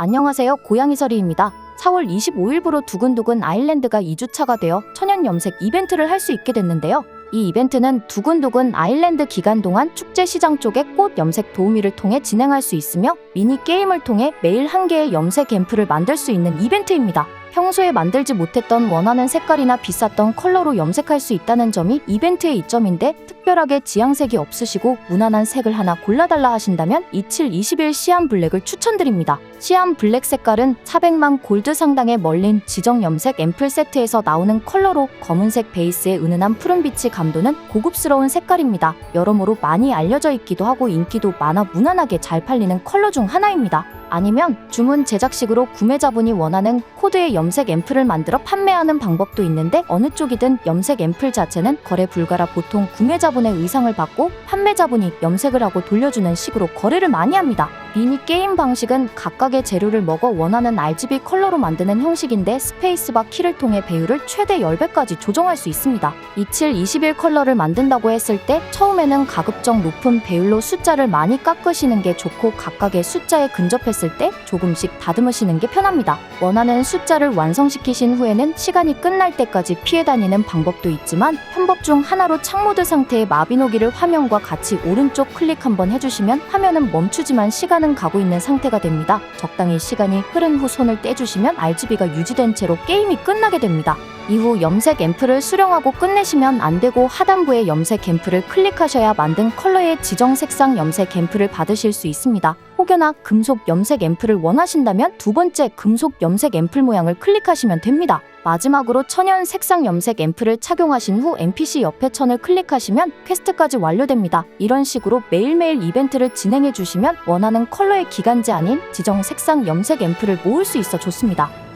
안녕하세요. 고양이서리입니다. 4월 25일부로 두근두근 아일랜드가 2주차가 되어 천연 염색 이벤트를 할 수 있게 됐는데요. 이 이벤트는 두근두근 아일랜드 기간 동안 축제 시장 쪽의 꽃 염색 도우미를 통해 진행할 수 있으며 미니 게임을 통해 매일 한 개의 염색 앰플을 만들 수 있는 이벤트입니다. 평소에 만들지 못했던 원하는 색깔이나 비쌌던 컬러로 염색할 수 있다는 점이 이벤트의 이점인데 특별하게 지향색이 없으시고 무난한 색을 하나 골라달라 하신다면 2721 시안 블랙을 추천드립니다. 시안 블랙 색깔은 400만 골드 상당의 멀린 지정 염색 앰플 세트에서 나오는 컬러로 검은색 베이스의 은은한 푸른빛이 감도는 고급스러운 색깔입니다. 여러모로 많이 알려져 있기도 하고 인기도 많아 무난하게 잘 팔리는 컬러 중 하나입니다. 아니면 주문 제작식으로 구매자분이 원하는 코드의 염색 앰플을 만들어 판매하는 방법도 있는데 어느 쪽이든 염색 앰플 자체는 거래 불가라 보통 구매자분의 의상을 받고 판매자분이 염색을 하고 돌려주는 식으로 거래를 많이 합니다. 미니 게임 방식은 각각의 재료를 먹어 원하는 RGB 컬러로 만드는 형식인데 스페이스바 키를 통해 배율을 최대 10배까지 조정할 수 있습니다. 27, 21 컬러를 만든다고 했을 때 처음에는 가급적 높은 배율로 숫자를 많이 깎으시는 게 좋고 각각의 숫자에 근접했을 때 조금씩 다듬으시는 게 편합니다. 원하는 숫자를 완성시키신 후에는 시간이 끝날 때까지 피해 다니는 방법도 있지만 편법 중 하나로 창모드 상태의 마비노기를 화면과 같이 오른쪽 클릭 한번 해주시면 화면은 멈추지만 시간 은 가고 있는 상태가 됩니다. 적당히 시간이 흐른 후 손을 떼주시면 RGB가 유지된 채로 게임이 끝나게 됩니다. 이후 염색 앰플을 수령하고 끝내시면 안 되고 하단부에 염색 앰플을 클릭하셔야 만든 컬러의 지정 색상 염색 앰플을 받으실 수 있습니다. 혹여나 금속 염색 앰플을 원하신다면 두 번째 금속 염색 앰플 모양을 클릭하시면 됩니다. 마지막으로 천연 색상 염색 앰플을 착용하신 후 NPC 옆에 천을 클릭하시면 퀘스트까지 완료됩니다. 이런 식으로 매일매일 이벤트를 진행해 주시면 원하는 컬러의 기간제 아닌 지정 색상 염색 앰플을 모을 수 있어 좋습니다.